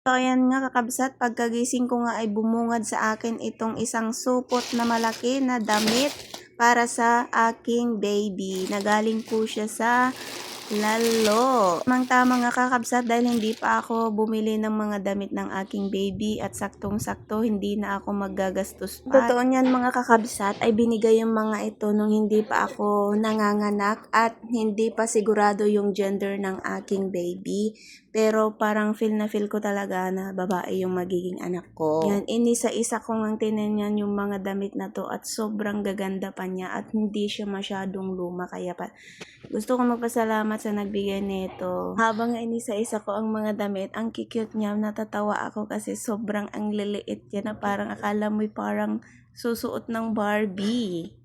So, ayan nga kakabsat, pagkagising ko nga ay bumungad sa akin itong isang supot na malaki na damit para sa aking baby. Nagaling po siya sa Lalo. Mang tama nga kakabsat dahil hindi pa ako bumili ng mga damit ng aking baby at saktong-sakto hindi na ako maggagastos pa. Totoo niyan mga kakabsat ay binigay yung mga ito nung hindi pa ako nanganganak at hindi pa sigurado yung gender ng aking baby. Pero parang feel na feel ko talaga na babae yung magiging anak ko. Yan, inisa-isa ko ngang tinanyan yung mga damit na to at sobrang gaganda pa niya at hindi siya masyadong luma kaya pa gusto ko magpasalamat sa nagbigay nito. Habang inisa-isa ko ang mga damit, ang cute niya, natatawa ako kasi sobrang ang liliit niya na parang akala mo'y parang susuot ng Barbie.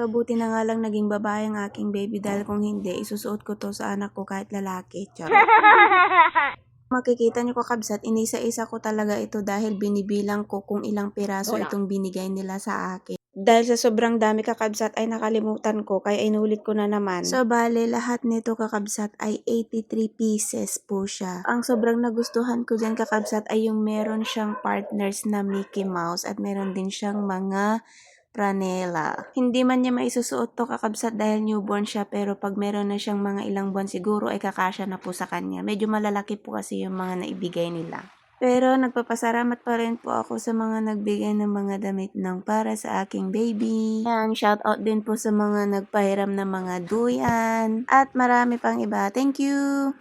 So, buti na nga lang naging babae ang aking baby dahil kung hindi, isusuot ko to sa anak ko kahit lalaki. Charot. Makikita niyo ko kabsat, inisa-isa ko talaga ito dahil binibilang ko kung ilang piraso itong binigay nila sa akin. Dahil sa sobrang dami kakabsat ay nakalimutan ko kaya inulit ko na naman. So bale lahat nito kakabsat ay 83 pieces po siya. Ang sobrang nagustuhan ko dyan kakabsat ay yung meron siyang partners na Mickey Mouse at meron din siyang mga Pranela. Hindi man niya maisusuot to kakabsat dahil newborn siya pero pag meron na siyang mga ilang buwan siguro ay kakasya na po sa kanya. Medyo malalaki po kasi yung mga naibigay nila. Pero nagpapasalamat pa rin po ako sa mga nagbigay ng mga damit ng para sa aking baby. Yan, shout out din po sa mga nagpahiram ng mga duyan. At marami pang iba. Thank you!